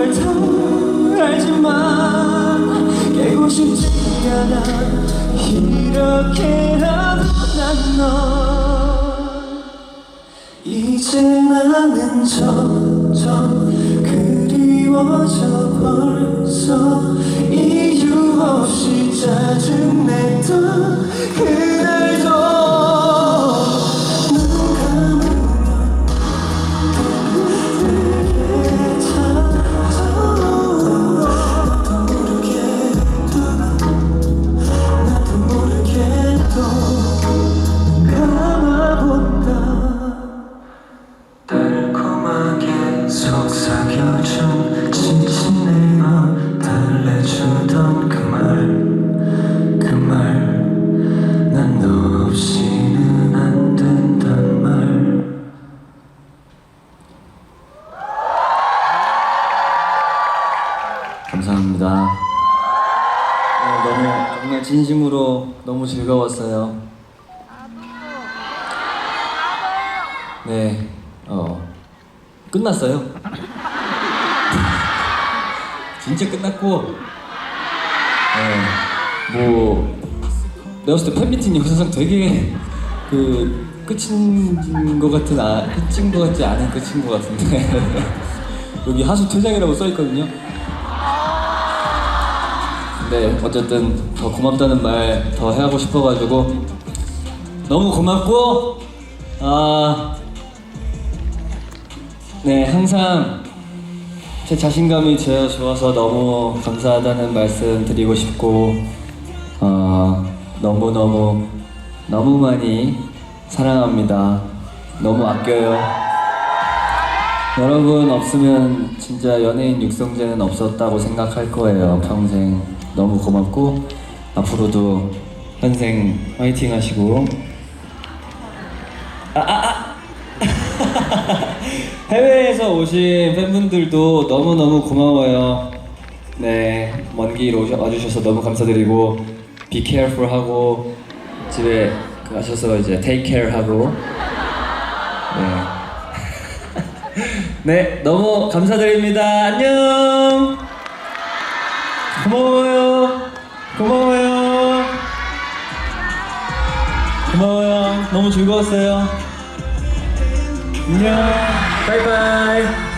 걸다 알지만 깨고 싶지 않아. 이렇게라도 난널 이제 나는 점점 그리워져 벌써 이유 없이 짜증냈던 그 감사합니다. 네, 너무 정말 진심으로 너무 즐거웠어요. 네, 어 끝났어요. 진짜 끝났고, 네, 뭐 내가 봤을 때 팬미팅 영상 되게 그 끝인 것 같은 아 끝인 것 같지 않은 끝인 것 같은데 여기 하수 퇴장이라고 써 있거든요. 네, 어쨌든 더 고맙다는 말 더 하고 싶어가지고 너무 고맙고 아, 네 항상 제 자신감이 제어 좋아서 너무 감사하다는 말씀 드리고 싶고 어, 너무 너무 너무 많이 사랑합니다. 너무 아껴요. 여러분 없으면 진짜 연예인 육성재는 없었다고 생각할 거예요 평생 너무 고맙고 앞으로도 현생 화이팅 하시고 아, 아, 아. 해외에서 오신 팬분들도 너무너무 고마워요 네, 먼 길 와주셔서 너무 감사드리고 be careful 하고 집에 가셔서 이제 take care 하고 네, 네, 너무 감사드립니다. 안녕. 고마워요. 고마워요. 고마워요. 너무 즐거웠어요. 안녕. 바이바이.